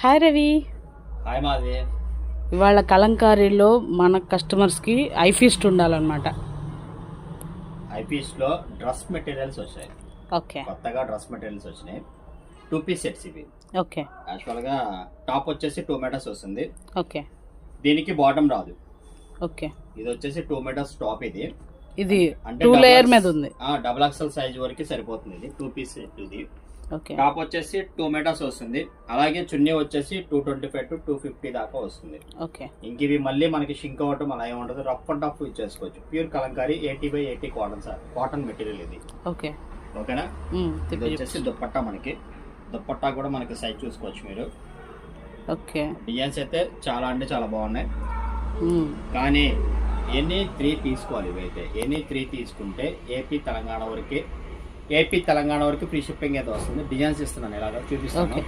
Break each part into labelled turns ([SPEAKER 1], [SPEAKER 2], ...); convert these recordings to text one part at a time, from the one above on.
[SPEAKER 1] Hi Ravi
[SPEAKER 2] hi మాది
[SPEAKER 1] ఇవాళ కలంకారీలో మన కస్టమర్స్కి ఐఫీస్ట్ ఉండాలన్నమాట.
[SPEAKER 2] ఐపీఎస్లో డ్రెస్ మెటీరియల్స్ వచ్చాయి.
[SPEAKER 1] ఓకే.
[SPEAKER 2] కొత్తగా డ్రెస్ మెటీరియల్స్ వచ్చినాయి. టూ పీస్ సెట్స్ ఇవి.
[SPEAKER 1] ఓకే.
[SPEAKER 2] యాక్చువల్గా టాప్ వచ్చేసి టూ మీటర్స్ వస్తుంది.
[SPEAKER 1] ఓకే.
[SPEAKER 2] దీనికి బాటమ్ రాదు.
[SPEAKER 1] ఓకే.
[SPEAKER 2] ఇది వచ్చేసి టూ మీటర్స్ టాప్ ఇది.
[SPEAKER 1] ఇది టూ లేయర్ మీద ఉంది.
[SPEAKER 2] డబుల్ ఎక్సెల్ సైజ్ వరకు సరిపోతుంది ఇది. టూ పీస్ ఇది.
[SPEAKER 1] ఓకే
[SPEAKER 2] టాప్ వచ్చేసి టూ మీటర్స్ వస్తుంది. అలాగే చున్నీ వచ్చేసి two twenty five to two fifty దాకా వస్తుంది.
[SPEAKER 1] ఓకే
[SPEAKER 2] ఇంక ఇవి మళ్ళీ మనకి షింక్ అవ్వటం అలా ఏమి rough and tough ఇచ్చేసుకోవచ్చు pure Kalamkari eighty by eighty cotton sir. Cotton material ఇది.
[SPEAKER 1] ఓకే
[SPEAKER 2] ఓకేనా?
[SPEAKER 1] ఉమ్,
[SPEAKER 2] ఇది వచ్చేసి దుప్పట్టా మనకి. దుప్పట్టా కూడా మనకి సైజ్ చూసుకోవచ్చు మీరు.
[SPEAKER 1] ఓకే
[SPEAKER 2] డిజైన్స్ అయితే చాలా అంటే చాలా బాగున్నాయి.
[SPEAKER 1] ఉమ్,
[SPEAKER 2] కానీ ఎనీ త్రీ తీసుకోవాలి ఇవైతే. ఎనీ త్రీ తీసుకుంటే ఏపీ తెలంగాణ వరకు ఏపీ తెలంగాణ వరకు ఫ్రీ షిప్పింగ్ అయితే వస్తుంది. డిజైన్స్ ఇస్తున్నాను ఇలాగా చూపిస్తాను.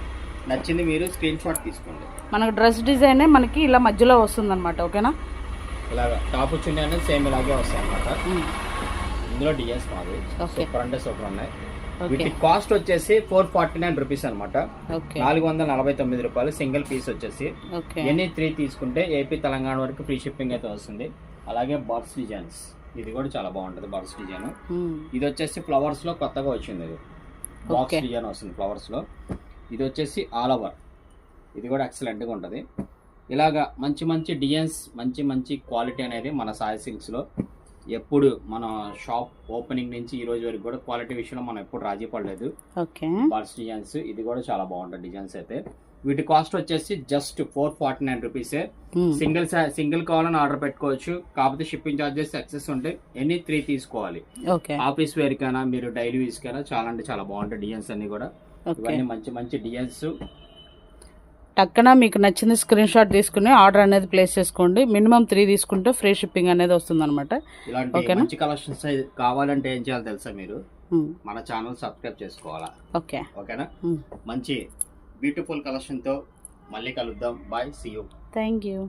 [SPEAKER 2] నచ్చింది మీరు స్క్రీన్ షాట్ తీసుకోండి.
[SPEAKER 1] మనకు డ్రెస్ డిజైనే మనకి ఇలా మధ్యలో వస్తుంది అనమాట ఓకేనా
[SPEAKER 2] ఇలాగా టాప్ చున్నీ అనేది సేమ్ ఇలాగే వస్తాయి అనమాట
[SPEAKER 1] ఉమ్,
[SPEAKER 2] ఇందులో డిజైన్స్ మాది
[SPEAKER 1] Okay.
[SPEAKER 2] సూపర్ అంటే సూపర్ ఉన్నాయి. వీటి కాస్ట్ వచ్చేసి ఫోర్ ఫార్టీ నైన్ రూపీస్ అనమాట నాలుగు వందల నలభై తొమ్మిది రూపాయలు సింగిల్ పీస్ వచ్చేసి. ఎన్ని త్రీ తీసుకుంటే ఏపీ తెలంగాణ వరకు ఫ్రీ షిప్పింగ్ అయితే వస్తుంది. అలాగే బర్డ్స్ డిజైన్స్. ఇది కూడా చాలా బాగుంటుంది బర్డ్స్ డిజైన్. ఇది వచ్చేసి ఫ్లవర్స్లో కొత్తగా వచ్చింది ఇది. బాక్స్. డిజైన్ వస్తుంది ఫ్లవర్స్లో. ఇది వచ్చేసి ఆల్ ఓవర్. ఇది కూడా ఎక్సలెంట్గా ఉంటుంది. ఇలాగా మంచి మంచి డిజైన్స్ మంచి మంచి క్వాలిటీ అనేది మన సాయి సిల్క్స్లో ఎప్పుడు మన షాప్ ఓపెనింగ్ నుంచి ఈ రోజు వరకు కూడా క్వాలిటీ విషయంలో మనం ఎప్పుడు రాజీ పడలేదు.
[SPEAKER 1] ఓకే.
[SPEAKER 2] బర్డ్స్ డిజైన్స్ ఇది కూడా చాలా బాగుంటుంది డిజైన్స్ అయితే. వీటి కాస్ట్ వచ్చేసి జస్ట్ ఫోర్ ఫార్టీ నైన్ రూపీసే సింగిల్ సింగిల్ కావాలని ఆర్డర్ పెట్టుకోవచ్చు. కాకపోతే షిప్పింగ్ చార్జెస్ ఎక్సెస్ ఉంటాయి ఎనీ త్రీ తీసుకోవాలి. ఆఫీస్ వేర్ కైనా మీరు డైలీ యూస్ కైనా చాలా అంటే చాలా బాగుంటాయి డిజైన్స్ అన్ని కూడా. ఇవన్నీ మంచి మంచి డిజైన్స్.
[SPEAKER 1] టక్కన మీకు నచ్చింది స్క్రీన్ షాట్ తీసుకుని ఆర్డర్ అనేది ప్లేస్ చేసుకోండి. మినిమం త్రీ తీసుకుంటే ఫ్రీ షిప్పింగ్ అనేది వస్తుంది అనమాట
[SPEAKER 2] ఇలాంటి
[SPEAKER 1] ఓకేనా?
[SPEAKER 2] మంచి కలెక్షన్స్ కావాలంటే ఏం చేయాలి తెలుసా మీరు? మన ఛానల్ సబ్స్క్రైబ్ చేసుకోవాలా?
[SPEAKER 1] ఓకే
[SPEAKER 2] ఓకేనా మంచి బ్యూటిఫుల్ కలెక్షన్తో మళ్ళీ కలుద్దాం. Bye see you
[SPEAKER 1] thank you